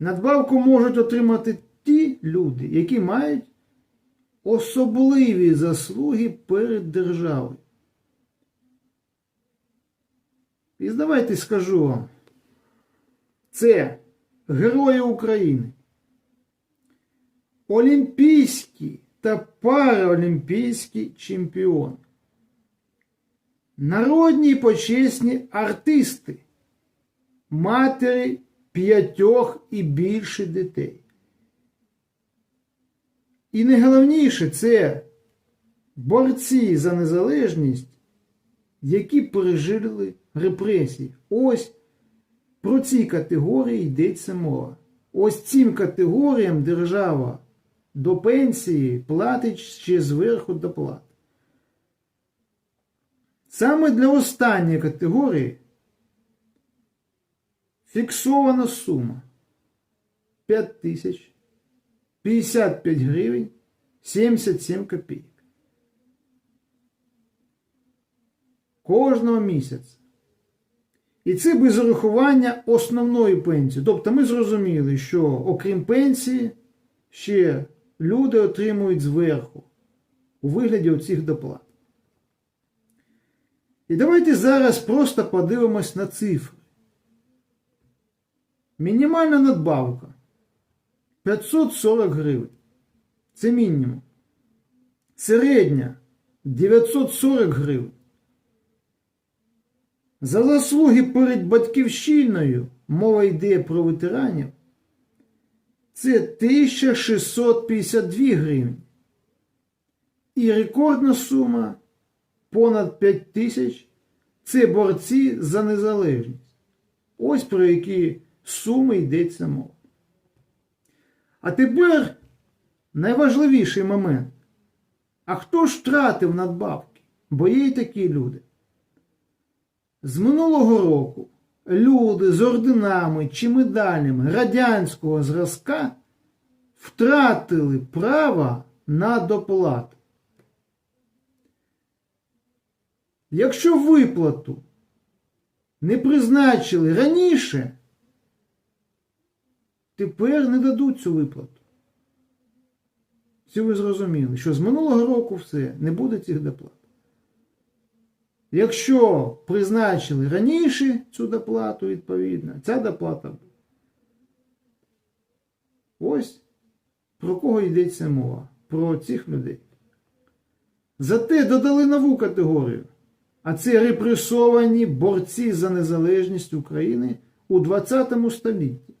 Надбавку можуть отримати ті люди, які мають особливі заслуги перед державою. І давайте скажу вам, це герої України, олімпійські та параолімпійські чемпіони, народні почесні артисти, матері п'ятьох і більше дітей. І найголовніше це борці за незалежність, які пережили репресії. Ось про ці категорії йдеться мова. Ось цим категоріям держава до пенсії платить ще зверху доплат. Саме для останньої категорії фіксована сума 5 тисяч 55 гривень 77 копійок. Кожного місяця. І це без урахування основної пенсії. Тобто ми зрозуміли, що окрім пенсії, ще люди отримують зверху у вигляді оцих доплат. І давайте зараз просто подивимось на цифри. Мінімальна надбавка 540 гривень. Це мінімум. Середня 940 гривень. За заслуги перед батьківщиною мова йде про ветеранів. Це 1652 гривні. І рекордна сума понад 5 тисяч це борці за незалежність. Ось про які суми йдеться мова. А тепер найважливіший момент. А хто ж втратив надбавки? Бо є й такі люди. З минулого року люди з орденами чи медалями радянського зразка втратили право на доплату. Якщо виплату не призначили раніше, тепер не дадуть цю виплату. Всі ви зрозуміли, що з минулого року все, не буде цих доплат. Якщо призначили раніше цю доплату, відповідно, ця доплата буде. Ось про кого йдеться мова? Про цих людей. Зате додали нову категорію. А це репресовані борці за незалежність України у 20 столітті.